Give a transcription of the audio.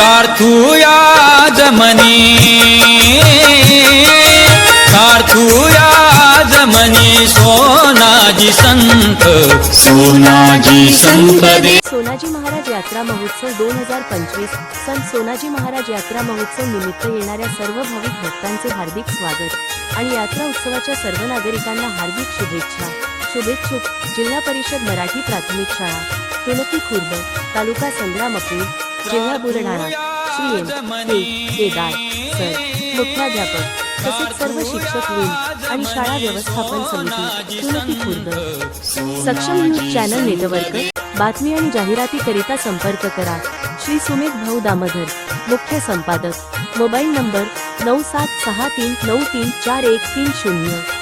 प्रार्थूया जमनी प्रार्थूया जमनी सोनाजी संत. सोनाजी संत दे. सोनाजी महाराज यात्रा महोत्सव दोन हजार पंचवीस सन सोनाजी महाराज यात्रा महोत्सव निमित्त येणाऱ्या सर्व भाविक भक्तांचे हार्दिक स्वागत आणि यात्रा उत्सवाच्या सर्व नागरिकांना हार्दिक शुभेच्छा. शुभेच्छुक जिल्हा परिषद मराठी प्राथमिक शाळा तुलकी खुर्द तालुका संग्रामपूर जिल्हा Buldhana Shri M K Kedar sir मुख्याध्यापक तसेच सर्व शिक्षक वृंद आणि शाळा व्यवस्थापन समिती तुलकी खुर्द सक्षम न्यूज चॅनल नेटवर्क बातमी आणि जाहिरातीकरिता संपर्क करा. श्री सुमित भाऊ दामोदर मुख्य संपादक. मोबाईल नंबर नऊ सात सहा तीन नऊ तीन चार एक तीन शून्य.